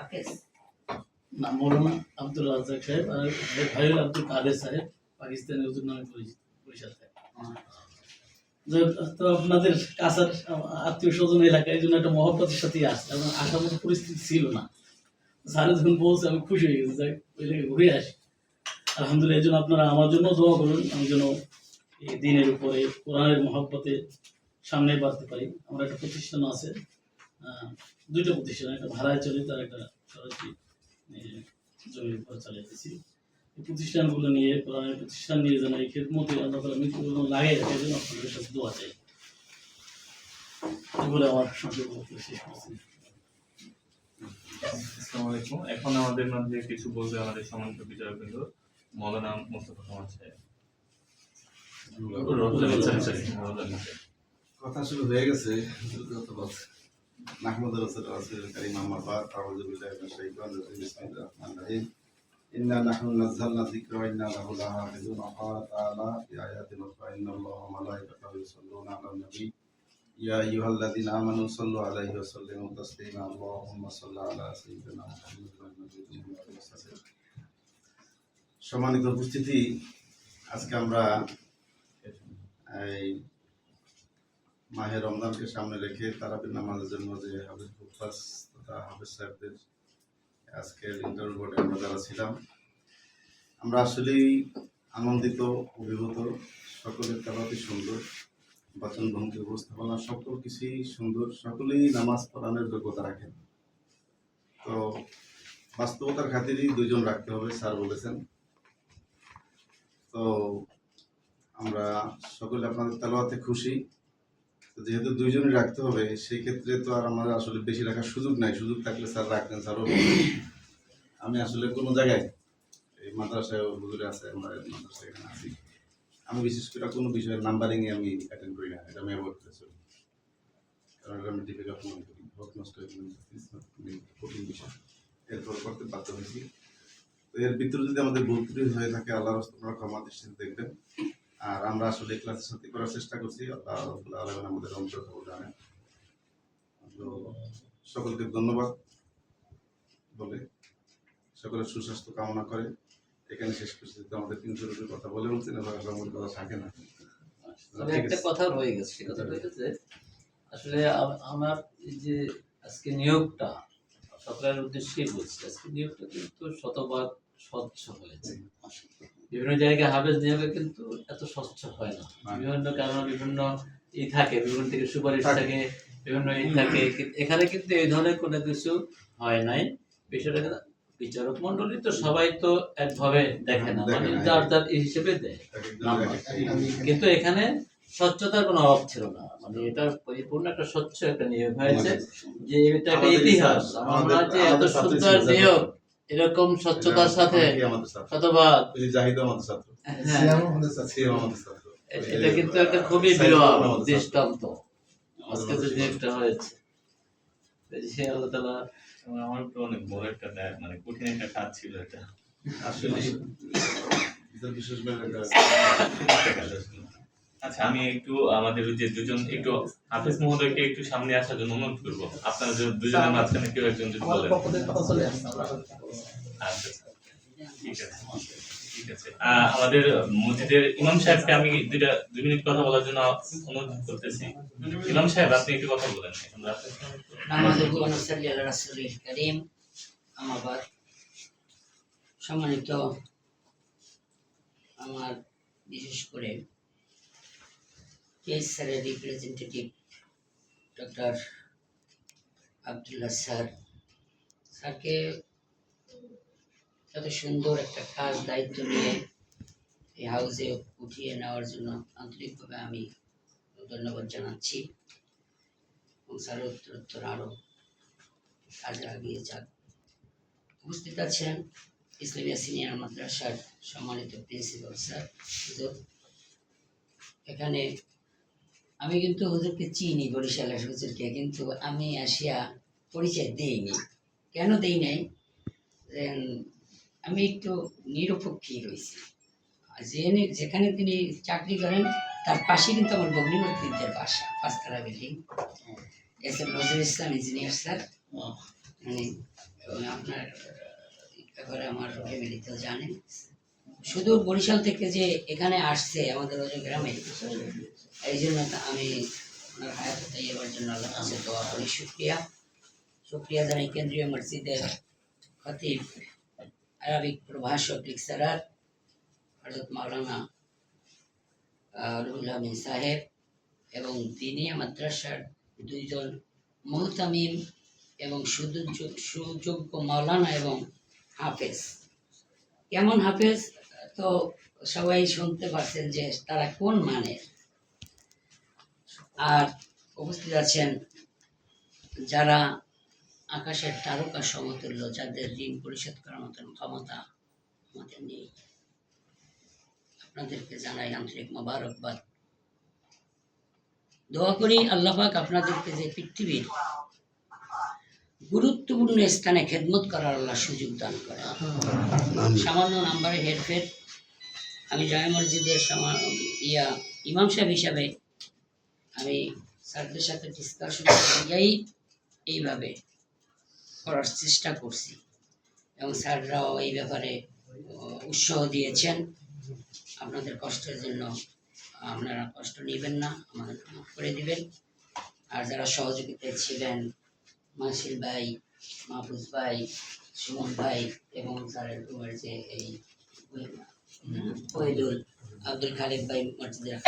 হাফেজ। না মৌলানা আব্দুল রাজাক সাহেব আর এর ভাই হলো আব্দুল কাদের সাহেব পাকিস্তানি হুজুর নামে পরিচিত তো আপনাদের কাছের আত্মীয় স্বজন এলাকায় এই জন্য একটা মহব্বতের আসছে। এবং আসার মতো পরিস্থিতি ছিল না। যখন বলছে, আমি খুশি হয়ে গেছি। যাই ওই লেগে ঘুরে আসি। আলহামদুলিল্লাহ, এই জন্য আপনারা আমার জন্য দোয়া করুন। আমি যেন এই দিনের উপরে কোরআনের মহব্বতে সামনে বাড়তে পারি। আমার একটা প্রতিষ্ঠান আছে দুইটা প্রতিষ্ঠান একটা ভাড়ায় চলে তার একটা সরাসরি জমির উপর চালাইতেছি। এই প্রতিষ্ঠানগুলো নিয়ে কোরআনের প্রতিষ্ঠান নিয়ে যেন এই খেদমতে আল্লাহ তালা মৃত্যুগুলো লাগিয়ে রাখে যেন আপনাদের সাথে দোয়া চাই। এগুলো আমার শেষ করছি। আসসালামু আলাইকুম। এখন আমাদের মধ্যে কিছু বলবে আমাদের সম্মানিত বিচারকবৃন্দ মৌলানা মোস্তফা কামাল সাহেব। কথা শুরু হয়ে গেছে নাহমদ রসুল রাসূল কারীম আম্মা বাদ আউযু বিল্লাহি মিনাশ শাইতানির রাজিম বিসমিল্লাহির রহমানির রহিম ইন্না নাহনু নাযালনা যিকরা ওয়া ইন্না লাহু লাহাফিজুন ক্বালা তাআলা ফি আয়াতিন উখরা ইন্নাল্লাহা ওয়া মালাইকাতাহু ইউসাল্লুনা আলান নবী ইয়া আইয়ুহাল্লাযীনা আমানু সাল্লু আলাইহি ওয়া সাল্লিমু তাসলিমা আল্লাহুম্মা সাল্লি আলা সাইয়্যিদিনা মুহাম্মাদিন ওয়া আলা আলিহি ওয়া সাল্লাম সম্মানিত উপস্থিতি, আজকে আমরা এই মাহে রমজানকে সামনে রেখে তারাবির নামাজের জন্য যে হাফিজ ফুফাস তথা হাফিজ সাহেবদের আজকের ইন্টারভিউ বোর্ডে আমরা যারা ছিলাম, আমরা আসলেই আনন্দিত, অভিভূত, সকলের তেলাতি সুন্দর, বাচন ভঙ্গি, উপস্থাপনা, সকল কিছুই সুন্দর, সকলেই নামাজ পড়ানোর যোগ্যতা রাখেন। তো বাস্তবতার খাতিরেই দুজন রাখতে হবে, স্যার বলেছেন। তো আমরা সকলে আপনাদের তেলাওয়াতে খুশি। যেহেতু দুইজনই রাখতে হবে সেই ক্ষেত্রে তো আর আমাদের আসলে বেশি রাখার সুযোগ নাই। সুযোগ থাকলে স্যার রাখতেন স্যারও আমি আসলে কোনো জায়গায় এই মাদ্রাসায় হুজুরে আছে, আমরা মাদ্রাসায় এখানে আছি। আমি বিশেষ করে কোনো বিষয়ের নাম্বারিংয়ে আমি অ্যাটেন্ড করি না, এটা আমি অ্যাভয়েড করে চলি কারণ এটা আমি ডিফিকাল্ট মনে করি বহুত নষ্ট কঠিন বিষয়। এরপর করতে বাধ্য হয়েছি। তো এর ভিতরে যদি আমাদের ভুল হয়ে থাকে আল্লাহ আপনারা ক্ষমা দৃষ্টিতে দেখবেন। আর আমরা আসলে ক্লাসের সাথে করার চেষ্টা করছি, আল্লাহ আমাদের খবর জানেন তো সকলকে ধন্যবাদ বলে সকলের সুস্বাস্থ্য কামনা করে। এখানে শেষ করছি আমাদের তিনশো রুপির কথা বলে বলছেন, এবার আমার কথা থাকে না। একটা কথা রয়ে গেছে, সে কথা রয়ে আসলে আমার যে আজকে নিয়োগটা, সকলের উদ্দেশ্যেই বলছি, আজকে নিয়োগটা কিন্তু শতভাগ স্বচ্ছ হয়েছে। বিভিন্ন জায়গায় হাবেজ নিয়োগে কিন্তু এত স্বচ্ছ হয় না। না। বিভিন্ন কারণে বিভিন্ন ই থাকে বিভিন্ন থেকে সুপারিশ থাকে। বিভিন্ন ই থাকে। এখানে কিন্তু এই ধরনের কোনো কিছু হয় নাই। বিষয়টা কিন্তু বিচারক মন্ডলী তো সবাই তো একভাবে দেখে না মানে যার যার এই হিসেবে দেয়। কিন্তু এখানে স্বচ্ছতার কোনো অভাব ছিল না। মানে এটা পরিপূর্ণ একটা স্বচ্ছ একটা নিয়োগ হয়েছে। যে এটা একটা ইতিহাস ইতিহাস, আমার যে এত সুন্দর নিয়োগ এরকম স্বচ্ছতার সাথে আমাদের শতভাগ। ছাত্র। হ্যাঁ। সিএম আমাদের ছাত্র। এটা কিন্তু একটা খুবই বিরল দৃষ্টান্ত। আজকে যে নিয়োগটা হয়েছে। এই আল্লাহ তাআলা আমার- অনেক বড় একটা মানে কঠিন একটা কাজ ছিল এটা। আসলে বিশেষ আচ্ছা আমি একটু আমাদের যে দুজন একটু হাফিজ মহোদয়কে একটু সামনে আসার জন্য অনুরোধ করব। আপনারা যে দুজনের মাঝখানে কেউ একজন যদি বলেন। আচ্ছা আচ্ছা। ঠিক আছে ঠিক আছে। আমাদের মসজিদের ইমাম সাহেবকে আমি দুইটা দুই মিনিট কথা বলার জন্য অনুরোধ করতেছি। ইমাম সাহেব আপনি একটু কথা বলেন। সম্মানিত আমার বিশেষ করে কেএস স্যারের রিপ্রেজেন্টেটিভ ডক্টর আবদুল্লাহ স্যার স্যারকে এত সুন্দর একটা কাজ দায়িত্ব নিয়ে এই হাউসে উঠিয়ে নেওয়ার জন্য আন্তরিকভাবে আমি ধন্যবাদ জানাচ্ছি। এবং স্যার উত্তরোত্তর আরও কাজে এগিয়ে যাক। উপস্থিত আছেন ইসলামিয়া সিনিয়র মাদ্রাসার সম্মানিত প্রিন্সিপাল স্যার এখানে আমি কিন্তু হুজুরকে চিনি বরিশালের হুজুরকে কিন্তু আমি আসিয়া পরিচয় দেইনি। কেন দেই নাই? আমি একটু নিরপেক্ষই রয়েছি। যেখানে যেখানে তিনি চাকরি করেন, তার পাশে কিন্তু আমার বগ্নিমন্ত্রীদের বাসা, পাঁচতলা building. S M Nazrul Islam engineer sir. মানে আপনার ব্যাপারে আমার ফ্যামিলি তো জানেন। শুধু বরিশাল থেকে যে এখানে আসছে আমাদের গ্রামে এই জন্য আমি ওনার হায়াত এবার জন্য আল্লাহ কাছে দোয়া করি, শুক্রিয়া। শুক্রিয়া জানাই কেন্দ্রীয় মসজিদের খতিব, আরবিক প্রভাষক লেকচারার হজরত মাওলানা রুহুল আমিন সাহেব এবং দিনিয়া মাদ্রাসার দুইজন মোহতামিম এবং সুযোগ্য মাওলানা এবং হাফেজ। কেমন হাফেজ? তো সবাই শুনতে পারছেন যে তারা কোন মানের? আর উপস্থিত আছেন যারা আকাশের তারকা সমতুল্য যাদের ঋণ পরিশোধ করার মতন ক্ষমতা আমাদের নেই। আপনাদেরকে জানাই আন্তরিক মোবারকবাদ। দোয়া করি আল্লাহ পাক আপনাদেরকে যে পৃথিবীর গুরুত্বপূর্ণ স্থানে খেদমত করার আল্লাহ সুযোগ দান করে সামান্য নাম্বারে হেরফের আমি জামে মসজিদের ইয়া ইমাম সাহেব হিসাবে আমি স্যারদের সাথে ডিসকাশন অনুযায়ী এইভাবে করার চেষ্টা করছি। এবং স্যাররাও এই ব্যাপারে উৎসাহ দিয়েছেন। আপনাদের কষ্টের জন্য আপনারা কষ্ট নেবেন না, আমাদের মাফ করে দিবেন। আর যারা সহযোগিতায় ছিলেন মাসির ভাই, মাহফুজ ভাই, সুমন ভাই এবং স্যারের যে এই ওহিদুল আব্দুল খালিদ ভাই মসজিদের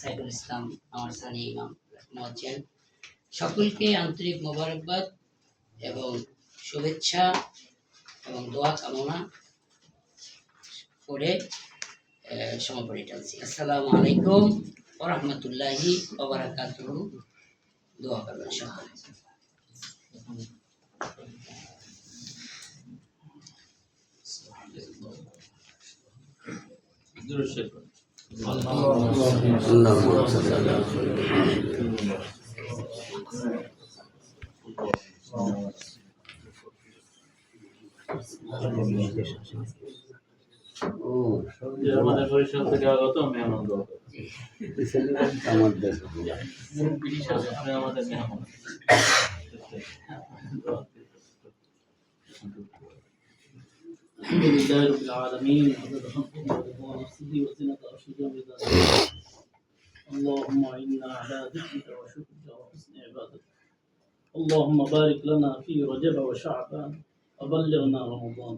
সাইফুল ইসলাম আমার সানি, ইমাম মহসেন সকলকে আন্তরিক মোবারকবাদ এবং শুভেচ্ছা এবং দোয়া কামনা করে সমাপনী টানছি আসসালামু আলাইকুম ওরহমতুল্লাহি ওবরাকাতুহু দোয়া করবেন সকলে দুরুশ্বর যে আমাদের বরিশাল থেকে আগত মেহমান আপনি আমাদের মেহমান الحمد لله رب العالمين عدد خلقه ورضا نفسه وزنة عرشه ومداد اللهم إنا على ذكرك وشكرك وحسن عبادتك. اللهم بارك لنا في رجب وشعبان وبلغنا رمضان.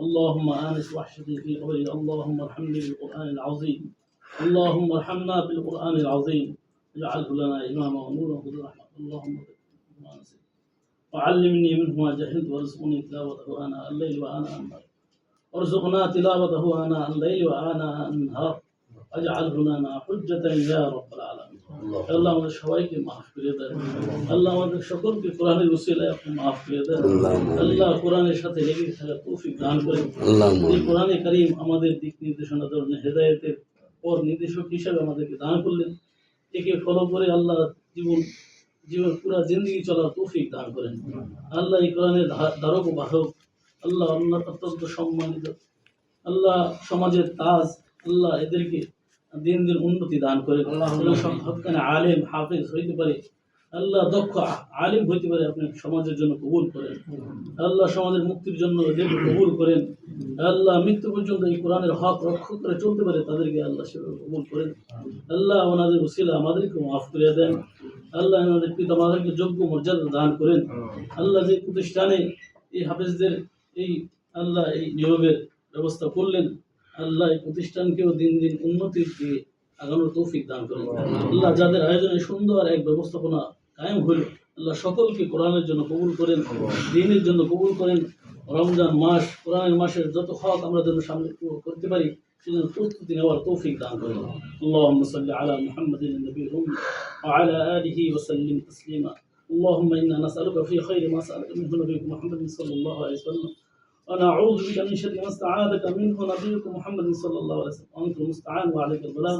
اللهم آنس وحشتي في قبري. اللهم ارحمني بالقرآن العظيم. اللهم ارحمنا بالقرآن العظيم. اجعله لنا إماما ونورا وهدى رحمة اللهم نسيت وعلمني منه ما جهلت وارزقني تلاوته آناء الليل وآناء النهار وارزقنا تلاوته آناء الليل وآناء النهار واجعله لنا حجة يا رب العالمين আল্লাহ আমাদের সবাইকে মাফ করে দেন আল্লাহ আমাদের সকলকে কোরআনের উসিলায় আপনি মাফ করে দেন আল্লাহ কোরআনের সাথে লেগে থাকা তৌফিক দান করেন এই কোরআনে কারিম আমাদের দিক নির্দেশনা ধরনের হেদায়েতের পর নির্দেশক হিসাবে আমাদেরকে দান করলেন একে ফলো করে আল্লাহ জীবন জীবন পুরা জিন্দগি চলার তৌফিক দান করেন। আল্লাহ এই কোরআনের ধারক ও বাহক। আল্লাহ অত্যন্ত সম্মানিত। আল্লাহ সমাজের তাজ। আল্লাহ এদেরকে দিন দিন উন্নতি দান হকানে আলেম, হাফেজ হইতে পারে। আল্লাহ দক্ষ আলিম হইতে পারে আপনি সমাজের জন্য কবুল করেন। আল্লাহ সমাজের মুক্তির জন্য এদেরকে কবুল করেন। আল্লাহ মৃত্যু পর্যন্ত এই কোরআনের হক রক্ষা করে চলতে পারে, তাদেরকে আল্লাহ সেভাবে কবুল করেন। আল্লাহ ওনাদের উসিলা আমাদেরকে মাফ করে দেন। আল্লাহ আমাদের পিতা মাতাকে যোগ্য মর্যাদা দান করেন। আল্লাহ যে প্রতিষ্ঠানে এই হাফেজদের এই আল্লাহ এই নিয়োগের ব্যবস্থা করলেন আল্লাহ এই প্রতিষ্ঠানকেও দিন দিন উন্নতির দিয়ে আগানোর তৌফিক দান করেন। আল্লাহ যাদের আয়োজনে সুন্দর এক ব্যবস্থাপনা কায়েম হইল আল্লাহ সকলকে কোরআনের জন্য কবুল করেন দিনের জন্য কবুল করেন। রমজান মাস কোরআনের মাসের যত হক আমরা যেন সামনে করতে পারি সেজন্য প্রস্তুতি নেওয়ার তৌফিক দান করেন اللهم صل على محمد النبي الأمي وعلى آله وسلم تسليما اللهم إنا نسألك في خير ما سألك منه نبيك محمد صلى الله عليه وسلم ونعوذ بك من شر ما استعاذك منه نبيك محمد صلى الله عليه وسلم وأنت المستعان وعليك البلاغ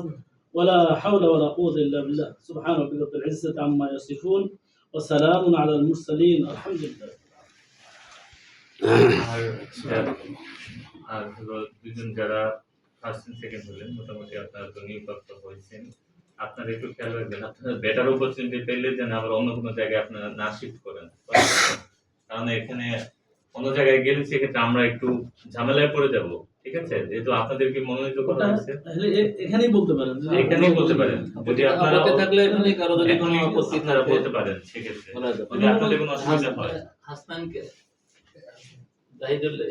ولا حول ولا قوة إلا بالله سبحان ربك رب العزة عما يصفون وسلام على المرسلين الحمد لله আর আর হলো দুজন যারা ফার্স্ট এন্ড সেকেন্ড হলেন মোটামুটি আপনারা তো নিয়োগপ্রাপ্ত হয়েছেন। আপনারা একটু খেয়াল রাখবেন আপনারা বেটার অপরচুনিটি পেলে যেন আবার অন্য কোনো জায়গায় আপনারা না শিফট করেন। কারণ এখানে অন্য জায়গায় গেলে সেক্ষেত্রে আমরা একটু ঝামেলায় পড়ে যাব ঠিক আছে? যেহেতু আপনাদেরকে মনোনীত করা হয়েছে? এখানেই বলতে পারেন। এখানেই বলতে পারেন। যদি আপনারা থাকলে এখানে কারও যদি কোনো আপত্তি থাকে বলতে পারেন সেক্ষেত্রে। যদি আপনাদের কোনো অসুবিধা হয়। হাসনানকে জাহিদুল্লাহ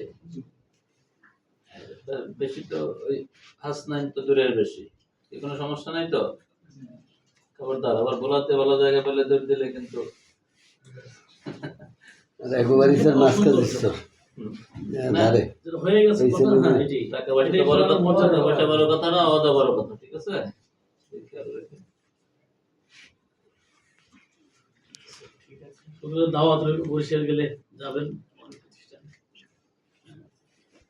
বেশি তো ওই হাসনাইন তো দূরের বেশি। কোনো সমস্যা নাই তো? খবরদার আবার বলাতে ভালো জায়গা পেলে দৌড় দিলে কিন্তু। একবারই স্যার মাস্কা দিচ্ছ হুম, ধারে যেটা হয়ে গেছে কথা না। এটাই টাকা পয়সা বড় কথা মর্যাদা। টাকা বড় কথা না আওয়াদা বড় কথা ঠিক আছে? দাওয়াত রইল, বরিশাল গেলে যাবেন।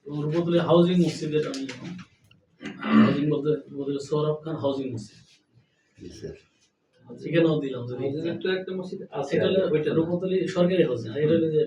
রূপতলী হাউজিং মসজিদের আমি হাউজিং বলতে রূপতলী সৌরভ খান হাউজিং মসজিদ স্যার সেখানেও দিলাম একটা মসজিদ আছে এটা। রূপতলী সরকারি হাউজিং এটা যে